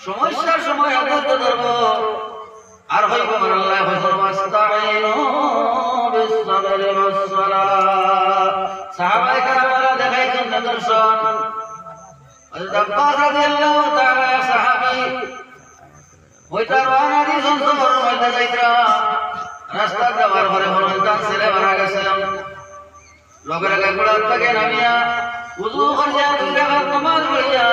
সমস্যার সময় অবদ্ধ ধরব আর হইব আল্লাহ হইব মাস্তাইনু বিসসাবরি ওয়াসসালাহ সাহাবায়ে কেরামরা দেখাইছেন নিদর্শন হযরত আব্বাস রাদিয়াল্লাহু তাআলা সাহাবী হইতা রওনা দিয়েছেন সফর হইতা যাইতরা রাস্তা যাওয়ার পরে হরন্তান ছেলে মারা গেছে। আগে গোড়ার থেকে নামিয়া উজু করিয়া দুই রাকাত নামাজ পড়িয়া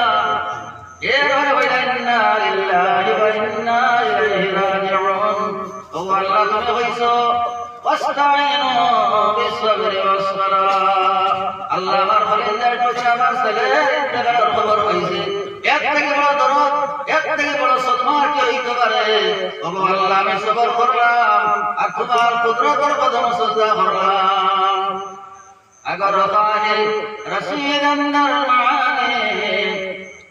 আল্লাহ আমার হলিন্দার হচ্ছে আমার ছেলের খবর হয়েছে এক থেকে বড় দরদ এক থেকে বড় সৎমার কে হইতে পারে আল্লাহ আমি সবর করলাম আর তোমার কুদরতের কদম সজ্জা করলাম আগর রসুল আন্দর মান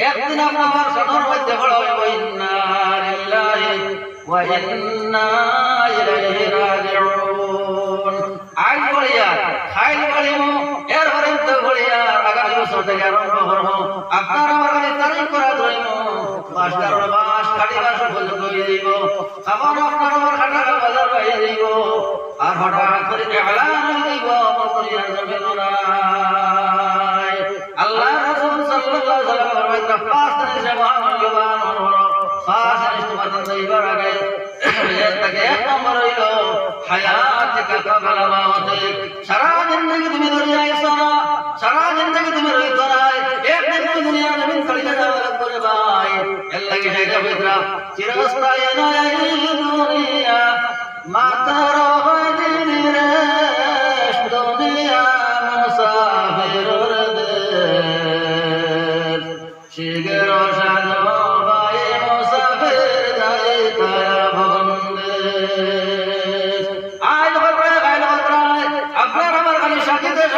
একদিন আপনার সদর মধ্যে বড় আইল বলিয়া খাইল বলিমু এর পর্যন্ত বলিয়া আগামী বছর থেকে আরম্ভ করব। আপনার আমার কাছে তারিখ করা ধরিমু। মাস্টার বাস কাটি বাস পর্যন্ত হয়ে যাইব আমার আপনার আমার খাটা বাজার হয়ে যাইব আর হঠাৎ করে এলান যাইব আমার পরিবার থেকে নম্বর হইল হায়াতিকা কাবলা মাউতিক সারা জিন্দেগি তুমি দুনিয়া আইছো সারা জিন্দেগি তুমি রইতো না একদিন তুমি দুনিয়া জমিন ছাড়িয়ে যাওয়া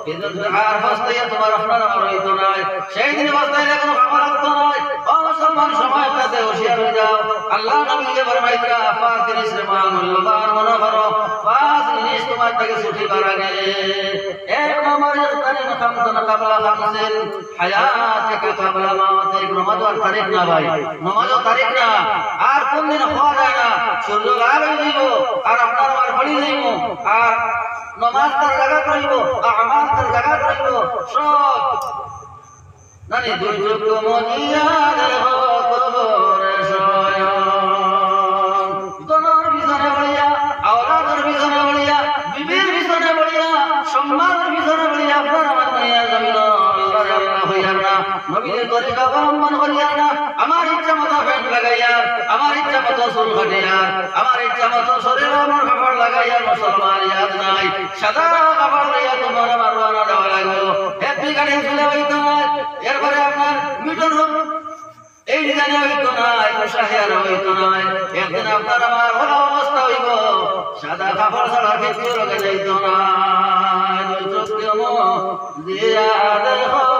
আর বস্তায় তোমার আপনার আমার নয়। সেই দিন বস্তায় কোনো খাবার নয়। অমুসলমান সময় তাতে হুঁশিয়ার হয়ে যাও আল্লাহ নবীকে ফরমাইতা পাঁচ জিনিস রে মা, মূল্যবান মনে করো পাঁচ জিনিস তোমার থেকে ছুটি করা গেলে। এক নম্বর ইস্তারিন খামসান কাবলা খামসিন। হায়াতিকা কাবলা মাওতিক নমাজ আর তারিখ না ভাই। নমাজ তারিখ না। আর কোন দিন হওয়া যায় না। সূর্য লাল হয়ে যাইব আর আপনার আমার হলি যাইব আর নমাজ তার জায়গা করিব আমাজ তার জায়গা করিব সব নানি দুর্যোগ মজিয়াদের না নবীদের অবলম্বন করিয়ার না, আমার ইচ্ছা মতো ফ্যান লাগাইয়া, আমার ইচ্ছা মতো চুল কাটিয়া, আমার ইচ্ছা মতো শরীর আমার কাপড় লাগাইয়া মুসলমান ইয়াদ নাই। সাদা কাপড় লইয়া তোমার আমার রানা দেওয়া লাগল। হ্যাপি গাড়ি চলে হইতো না এরপরে আপনার মিটন হোক। এই জানি হইতো না এত শাহিয়ার হইতো না একদিন আপনার আমার ভালো অবস্থা হইব। সাদা কাপড় ছাড়া কিছু রোগে যাইত না দিয়া দেখো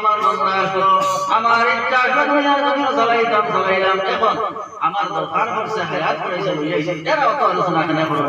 আমার মন না আসলো। আমার ইচ্ছা আসলো দুনিয়ার জন্য চালাইতাম, চালাইলাম, এখন আমার দরকার হচ্ছে হায়াত করেছে এরা অত আলোচনা কেন করব?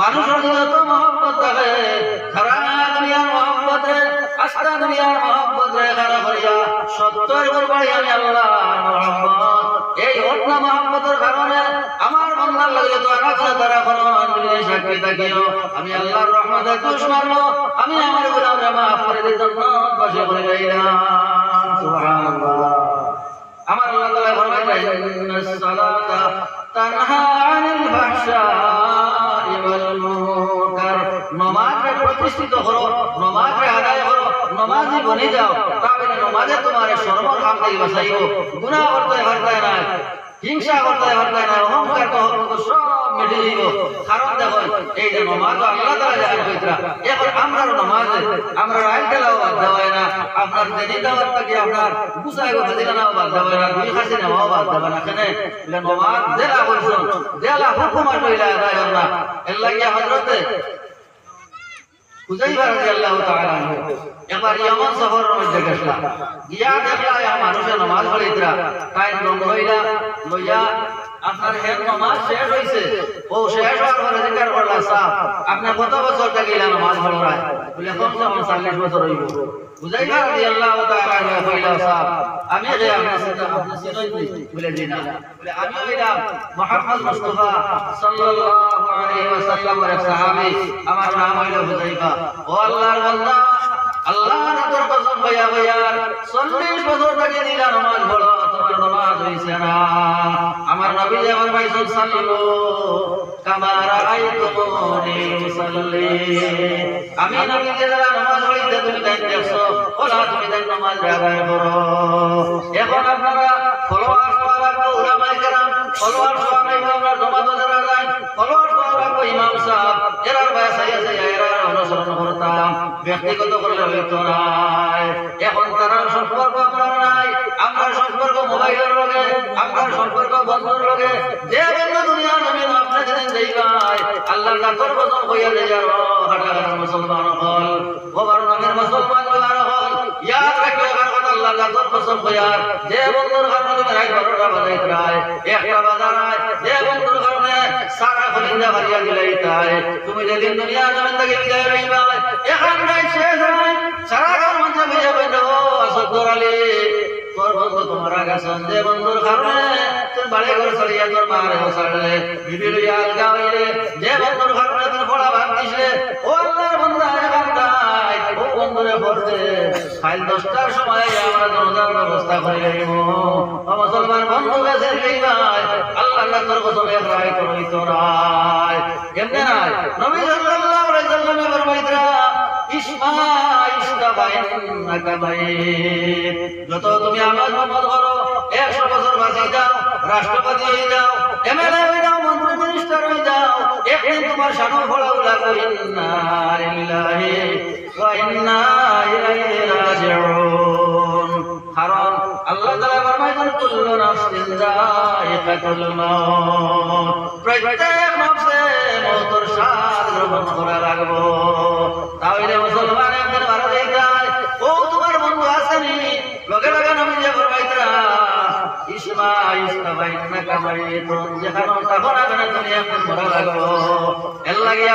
মানুষের যত মহব্বত সারা দুনিয়ার মহব্বত রে দুনিয়ার মহব্বত আল্লাহ এই অন্য মহব্বতের কারণে আমার বান্দার লাগে তো তারা সাক্ষী থাকিও। আমি আল্লাহর রহমতে খুশ মারবো, আমি আমার গুলামরে মাফ করে করে সুবহানাল্লাহ। আমার আল্লাহ তাআলা ফরমাইলেন ইন্নাস সালাতা তানহা আনিল ফাহশাই প্রতিষ্ঠিত করো নামাজে আদায় করো নামাজি বনে যাও। তাহলে নামাজে তোমার সর্বর কাম থেকে বাঁচাইও গুনাহ করতে পারতে না হিংসা করতে পারতে না অহংকার তো সব মিটে দিব। কারণ দেখো এই যে নামাজ আল্লাহ তাআলা জানেন কইতরা এখন আমরা নামাজে, আমরা রাইল দেওয়া বাদ দেওয়া না। আপনার দেনি দেওয়ার থেকে আপনার গুছাই গো দিলা নাও বাদ দেওয়া না? দুই খাসি নাও বাদ দেওয়া না কেন নামাজ দেলা বলছো দেলা হুকুম কইলা আদায় না। এর লাগিয়া হযরতে হুজাইফা রাদিয়াল্লাহু তাআলা আনহু একবার ইয়ামান শহরের মধ্যে গেছলা গিয়া দেখলা ইয়া মানুষে নামাজ পড়িতরা তাই রং হইলা লইয়া আপনার হেড নামাজ শেষ হইছে ও, শেষ হওয়ার পরে জিজ্ঞাসা করলা সাহেব আপনি কত বছর থেকে নামাজ পড়ায় বলে কম 40 বছর হইব। হুজাইফা রাদিয়াল্লাহু তাআলা আনহু কইলা সাহেব আমি গে আপনার সাথে আপনি চিনই বলে দিনা বলে আমি হইলাম মুহাম্মদ মুস্তাফা সাল্লাল্লাহু আলাইহি ওয়াসাল্লামের সাহাবী। আমার নাম হইল হুজাইফা ও আল্লাহর বান্দা আল্লাহর তোর কসম ভাইয়া ভাইয়া 40 বছর থেকে দিলা নামাজ পড়ো তোমার নামাজ হইছে না। আমার নবী আমার ভাই সাল্লাল্লাহু কামা রাআইতুমুনি উসাল্লি আমি নবী যারা নামাজ পড়িতে তুমি তাই দেখছ ওলা তুমি তাই নামাজ আদায় করো। এখন আপনারা ফলোয়ার হওয়া উলামায়ে কেরাম ফলোয়ার হওয়া আমরা জমাত যারা যায় ফলোয়ার হওয়া ইমাম সাহেব এরার করতাম ব্যক্তিগত করলে হইতো নাই। এখন তারা সম্পর্ক আপনার নাই। আপনার সম্পর্ক মোবাইলের লগে আমরা সম্পর্ক বন্ধুর লগে যে বন্ধু দুনিয়া জমিন আপনি যেদিন যাইবাই আল্লাহ ডাক্তার বছর হইয়া যাই আর হাটা মুসলমান হল ওবার নামের মুসলমান হওয়ার হল ইয়াদ রাখিও এবার কথা আল্লাহ লাখর বছর হইয়ার যে বন্ধুর কারণে রাত বারোটা বাজাই প্রায় একটা বাজারায় যে বন্ধুর কারণে সারা খলিন্দা ভারিয়া দিলাই তাই তুমি যেদিন দুনিয়া জমিন থেকে বিদায় দশটার সময় জনতার ব্যবস্থা করে ও মুসলমান বন্ধু গেছে আল্লাহ তোর রায় ইসমা ইস্তাবা ইন্নাকা মাইত যত তুমি করো, একশো বছর বাঁচি যাও, রাষ্ট্রপতি হয়ে যাও, এমএলএ হয়ে যাও, মন্ত্রী মিনিস্টার হয়ে যাও, একদিন তোমার সানু ফলা উলা করি, ইন্না লিল্লাহি ওয়া ইন্না ইলাইহি রাজিউন। কারণ আল্লাহ তাআলা ফরমাইছেন কুল্লু নাফসিন যায়িকাতুল মাউত প্রত্যেক গ্রহণ করা লাগবো তাহলে মুসলমান একদিন মারা যায় ও, তোমার বন্ধু আসেনি লগে লগে নবী যে ফরমাইতরা ইসমা ইস্তাবা ইন্নাকা মাইতুন যেখানে এর লাগিয়া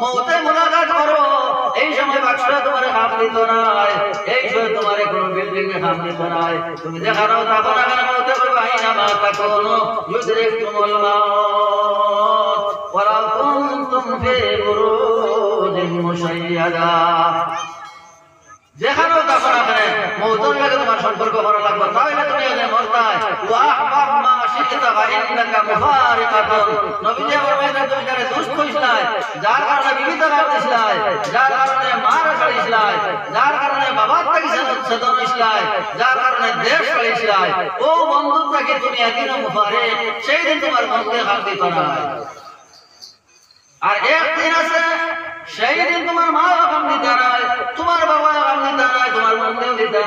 মৌতে মুলাকাত করো। এই সময় বাক্সটা তোমার হাত দিত নাই। এই সময় তোমার কোন বিল্ডিং এ হাত দিত নাই। তুমি দেখানো তখন আগামী মৌতে কই ভাই না মা তাকুনু ইউদরিকুমুল মাউত ওয়ালাউ কুনতুম ফি বুরুজিন মুশাইয়াদা। যেখানেও থাকো না। কেন মৌতর লাগে তোমার সম্পর্ক ভালো লাগবে। তাহলে তুমি এনে মরতায়। তুমি যারা কারণে বাবার থেকে সেদন হইছলাই যার কারণে দেশ ছাড়িছলাই ও বন্ধুটাকে তুমি একদিনও মুফারে সেই দিন তোমার বন্ধুকে হাত দিত না। আর একদিন আছে সেই দিন তোমার মা কাম দিতে তোমার বাবা কাম দিতে তোমার বন্ধু দিতে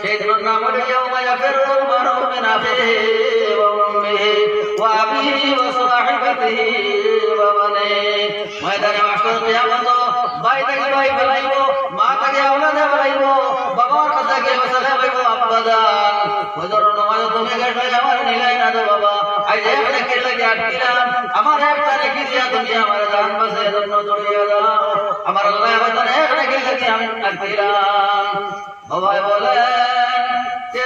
সেই দিন নাম হলো ওয়া বানিহি ময়দানে মাশর কিয়ামত ভাই থেকে ভাই বলাইব, মা থেকে আওলাদে বলাইব, বাবার কথা কে বসালে ভাইব আব্বাদান হযরত নমাজ তুমি গেছে আমার নিলাই না দো বাবা আজ এখানে কে লাগে আটকিলাম আমার একটা রেখে দিয়া তুমি আমার জান আমি কে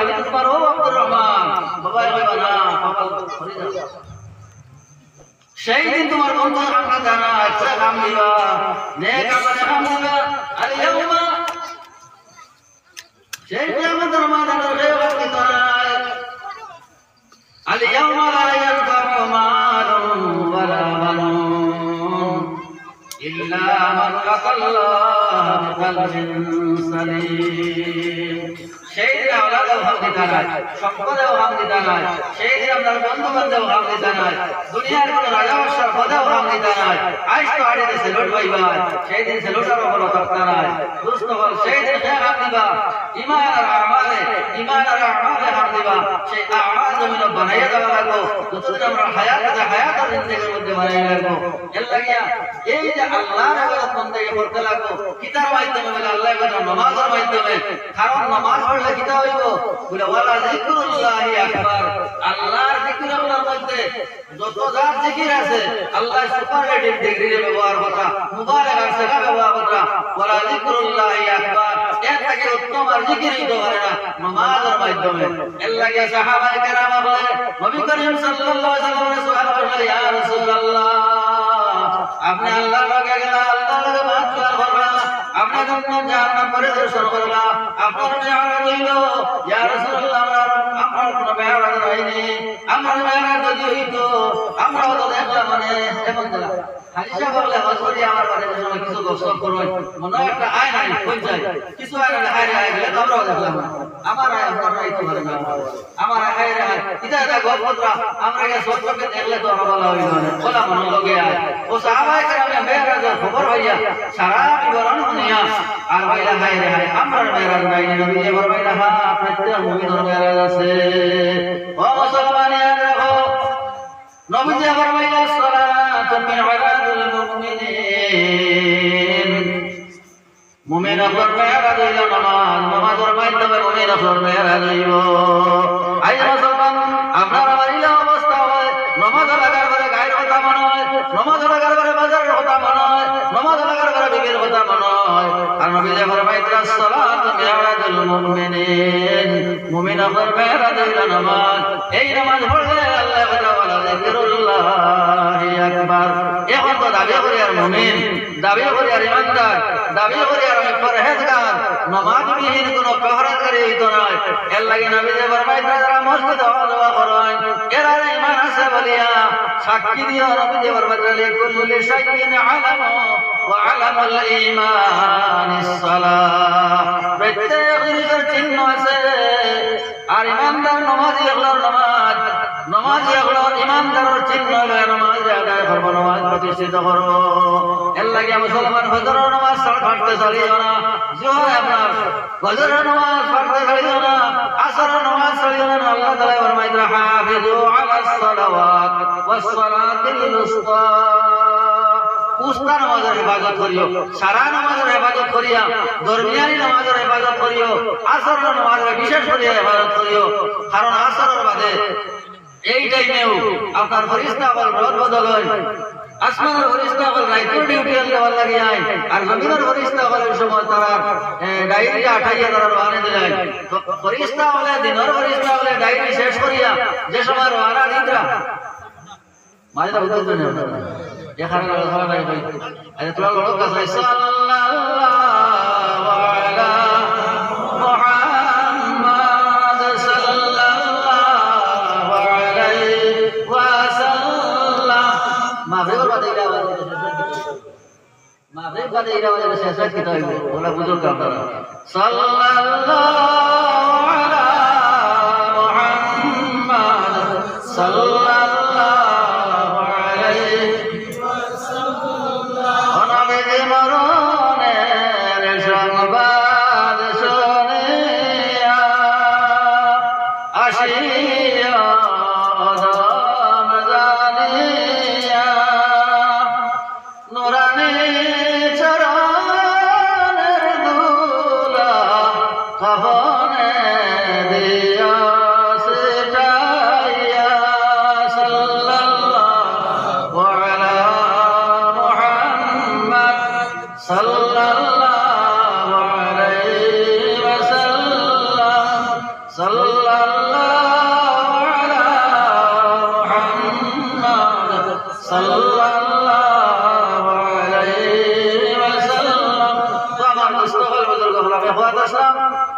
আমি তো পারো আব্দুর রহমান বাবাই বাবা না বাবা সরে যাও সেই দিন তোমার অন্তর কামনা জানা আচ্ছা কাম দিবা নেক আমলে কাম দিবা আল ইয়াউমা সেই কিয়ামত রমাদান রে ওয়াক্তি তারায় আল ইয়াউমা লা ইয়ানফাউ মালুন ওয়ালা বানুন ইল্লা মান আতাল্লাহ বিকলবিন সালিম। সেই দিন আওলাদেও হাম দিতে নাই সম্পদেও হাম দিতে নাই সেই দিন আপনার বন্ধু বান্ধব হাম দিতে নাই দুনিয়ার কোন রাজা বাদশার পদেও হাম দিতে নাই আইস তো আড়িতে সেলুট পাইবা, সেই দিন সেলুটার উপর থাকতে নাই দুস্থ হল সেই দিন কে হাম দিবা। ইমান ইমান দিবা। সেই আমাল জমিন বানাইয়া দেওয়া ইবাদত মাধ্যমে বলে আল্লাহ কথা নামাজের মাধ্যমে, কারণ নামাজ বলে, ওয়ালা যিকরুল্লাহি আকবার। আল্লাহর যিকির যত যার যিকির আছে আল্লাহ সুপারলেটিভ ডিগ্রি ব্যবহার কথা, মুবারক আর সেটা ব্যবহার কথা এর উত্তম আর যিকির হইতে পারে না নামাজের মাধ্যমে এর লাগে সাহাবায়ে কেরাম বলে নবী করিম সাল্লাল্লাহু আলাইহি ওয়াসাল্লামের সুবহান করলে ইয়া রাসূলুল্লাহ আপনি আল্লাহর লগে গেলা আল্লাহর লগে বাত করলা আপনি যখন জাহান্নাম পরিদর্শন করলা আপনার মেয়ারাজ হইল ইয়া রাসূলুল্লাহ আমার কোনো মেয়ারাজ হয়নি আমার মেয়ারাজ যদি হইতো আমরাও তো দেখলাম মানে এমন হাদিসা বললে, হজরতি আমার বাড়িতে মনে আয় আয় দেখলাম। আমার আয় আমার আয় আমরা মনে আয়। ও সাহাবায়ে কেরামে মেয়েরাজের খবর হইয়া সারা বিবরণ শুনিয়া, আর ভাইরা রে আমরা মেয়েরাজ নাই নবী যে বড় ভাইরা হা প্রত্যেক মুমিনের মেয়েরাজ আছে। ও মুসলমানিয়া দেখো নবীজি আবার বললেন সালাতুন মি'রাজুল মুমিনিন। মুমিন আপনার মেয়েরাজ হইল নামাজ। নামাজের মাধ্যমে মুমিন আপনার মেয়েরাজ হইব আই মুসলমান আপনার আমার ইলা অবস্থা হয়। নামাজ লাগার পরে গায়ের কথা মনে হয়। নামাজ লাগার পরে বাজারের কথা হয় আর নবী যে ফরমাইতেন সালাতুন মি'রাজুল মুমিনিন। মুমিন আপনার মেয়েরাজ নামাজ। এই নামাজ পড়লে আল্লাহ তাআলা জিকিরুল্লাহি আকবার। এখন তো দাবি করি আর মুমিন, দাবি করি আর ইমানদার, দাবি করি আর আমি পরহেজগার। নামাজ বিহীন কোনো প্রহরাকারী হইতো না এর লাগে নবী যে ফরমাইতেন যারা মসজিদে হওয়া করেন এরা ইমান আছে বলিয়া সাক্ষী দিও। নবী যে ফরমাইতেন লিকুল্লি শাইইন আলামু। আলামুল ঈমান ইসসালাহ প্রত্যেক জিনিসের চিহ্ন আছে আর ইমানদার নামাজি এগুলোর নামাজ, নামাজি এগুলোর ইমানদারের চিহ্ন হলো নামাজ আদায় করব, নামাজ প্রতিষ্ঠিত করব। এর লাগে মুসলমান হজরের নামাজ পড়তে চালিও না, জোহর আপনার হজরের নামাজ পড়তে চালিও না, আসরের নামাজ চালিও না, আল্লাহ তাআলা ফরমাইতে হাফিজু আলাস সালাওয়াত ওয়াস সালাতিল উসতা উস্তা নামাজের হেফাজত করিও, সারা নামাজের হেফাজত করিয়া, দরমিয়ানি নামাজের হেফাজত করিও, আসর নামাজের বিশেষ করিয়া হেফাজত করিও। কারণ আসরের বাদে এই টাইমেও আপনার ফরিস্তা বল রদ বদল আসমানের ফরিস্তা বল ডিউটি লাগে আয়, আর জমিনের ফরিস্তা বলের সময় তারা ডায়েরি আঠাইয়া তারা ফরিস্তা বলে দিনের ফরিস্তা বলে ডায়েরি শেষ করিয়া, যে সময় মাঝে বুঝতে এখানে ধরা নাই ভাই আরে মুহাম্মাদ সাল্লাল্লাহু আলাইহি ওয়াসাল্লাম মাগরিবের বাদে বাদে ইরা শেষ হয় কিতা হইব ওলা বুঝুন আপনারা। সাল্লাল্লাহু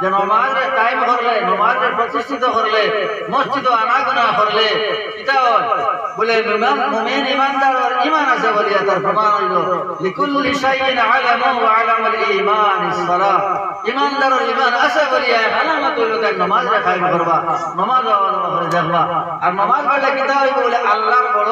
যে নমাজের টাইম করলে, নমাজের প্রতিষ্ঠিত করলে মসজিদ আনাগোনা করলে, এটা হয়। বলে মুমিন ইমানদার আর ইমান আছে বলিয়া তার প্রমাণ হইল। লিকুল্লি শাইইন আলামু ওয়া আলামুল ঈমান ইসসালাহ। ইমানদার আর ইমান আছে বলিয়া আলামত হইল তার নামাজ কায়েম করবা, নামাজ আওয়াজ করে দেখবা। আর নামাজ পড়লে কিতা হইব? বলে আল্লাহর বড়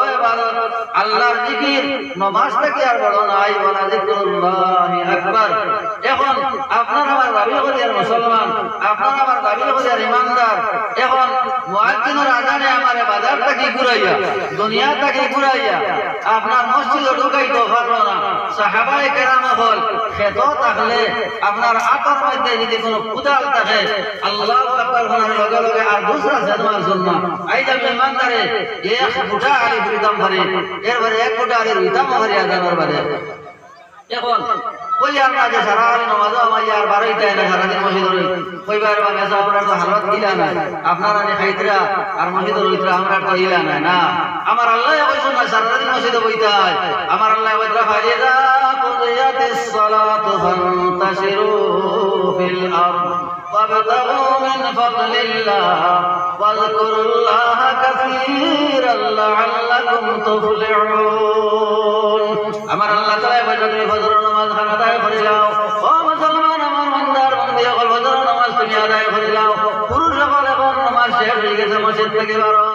আপনার মধ্যে যদি কুদাল থাকে আল্লাহ লগে লগে আর জানমার জন্য ইমানদারে এক ফিরিতাম ভরে এরপরে এক কোটি আলের ইতাম ভরে আজানোর বাদে এখন আমরা যে সারা আলে নমাজ আমার আর না সারাদিন মসজিদ রই। বা মেসা আপনার তো হালত দিলা না আপনারা খাইতরা আর মসজিদ রইতরা, আমরা তো ইলা না না, আমার আল্লাহ না, সারাদিন মসজিদে বইতে হয়। আমার আল্লাহ কইতরা ফারিদা কুদিয়াতিস সালাতু ফান্তাশিরু ফিল আরদ وابتغوا من فضل الله واذكروا الله كثيرا لعلكم تفلحون আমার আল্লাহ তাআলা বলেন তুমি ফজর নামাজ খান আদায় করে যাও ও মুসলমান আমার বান্দার বান্দি সকল ফজর নামাজ তুমি আদায় করে যাও পুরুষ সকল এখন নামাজ শেষ হয়ে গেছে মসজিদ থেকে বারো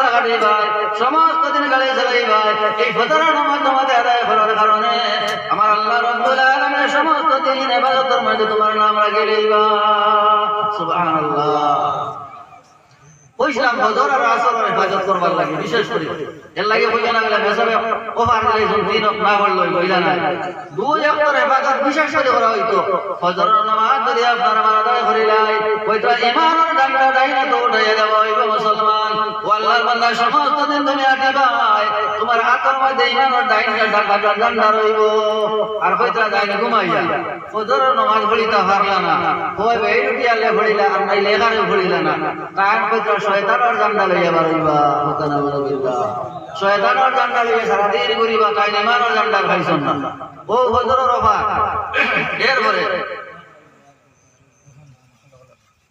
কাটি ভাই, সমস্ত দিন গাড়ি চালাই এই ফজরের নামাজ তোমাদের আদায় করার কারণে আমার আল্লাহ রব্বুল আলামিনের সমস্ত দিন ইবাদতের মধ্যে তোমার নাম রাখি লইবা সুবহানাল্লাহ। কইছিলাম ফজর আর আসরের ইবাদত করবার লাগে, বিশেষ করে। এর কইয়া না গেলে ওভার দিন দিন না বলল কইলা না। দুই একটার হেফাজত বিশেষ করে করা হইতো। ফজর নামাজ যদি আপনার আদায় করিলাই কইতো ইমানের ডান্ডা ডাইনা তো উঠাইয়া দেওয়া হইব মুসলমান। ও আল্লাহর বান্দা সমস্ত দিন তুমি আটি ভাই তোমার হাতের মধ্যে ইমানের ডাইনা ডান্ডা ডান্ডা রইব। আর কইতো ডাইনা ঘুমাইয়া ফজর নামাজ পড়িতে পারলা না। কই বেই রুটি আলে পড়িলা আর নাই লেখারে পড়িলা না। তার কইতো শয়তানের জান্ডা লইয়া বারইবা। হুকানা বলবিল্লাহ শয়তানের জান্ডা লইয়া সারা দিন ঘুরিবা, তাই ইমানের জান্ডা খাইছন না। ও ফজর রফা, এরপরে।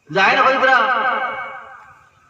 জাহির হইবরা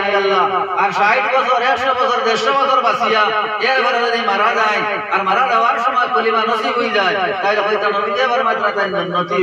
ইল্লাল্লাহ আর 60 বছর 100 বছর 150 বছর বাঁচিয়া, এরপরে যদি মারা যায়, আর মারা যাওয়ার সময় কলিমা নসিব হয়ে যায় তাহলে হয়তো নবীজি আবার মাত্রা তাই নতি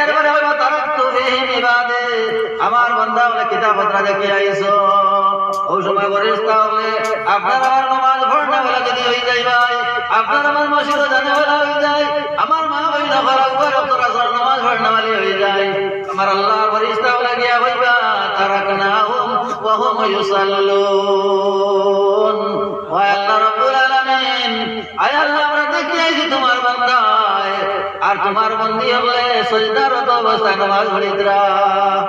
এরপরে হইব তারাক্তু ফি ইবাদি আমার বান্দা বলে কিতাব পত্রা দেখে আইছো? ওই সময় বরিস্তা বলে আপনার আমার নামাজ পড়না বলে যদি হই যাই ভাই। আপনার আমার মসজিদ জানে বলে হই যায়। আমার মা হই না বলা উপর তোর পড়না বলে হই যায়। আমার আল্লাহ বরিস্তা বলে, গিয়া হইবা, তারাকনাহুম ওয়া হুম ইউসাল্লুন। ওয়া আল্লাহ রাব্বুল আলামিন, আয় আল্লাহ, আমরা দেখি আইছি তোমার বান্দায় আর তোমার বন্দী হবে সজদারত অবস্থায় নামাজ পড়িতরা।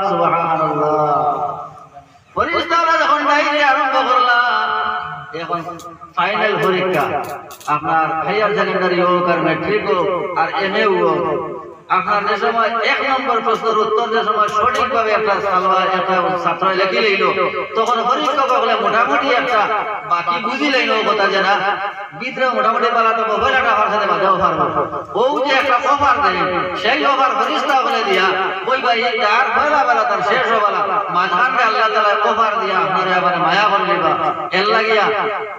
সুবহানাল্লাহ। ফরিস্তারা যখন ডাইরে আরম্ভ করলা, এখন ফাইনাল পরীক্ষা। আপনার হায়ার সেকেন্ডারি হোক আর ম্যাট্রিক হোক আর এম এ হোক। আপনার যে সময়, এক নম্বর প্রশ্নের উত্তর যে সময় সঠিকভাবে একটা সালোয়ার, একটা ছাত্র লেখি লইল। তখন পরীক্ষক বলে মোটামুটি একটা বাকি বুঝি লইল কথা যে না ভিতরে মোটামুটি পালা তো বইলাটা আমার সাথে বাজাও পারব ও যে একটা অফার দেয়, সেই অফার ফরিস্তা বলে দিয়া ওই ভাই তার পয়লা বেলা তার শেষ বেলা মাঝখানে আল্লাহ তালা অফার দিয়া আপনার আবার মায়া করলিবা এর লাগিয়া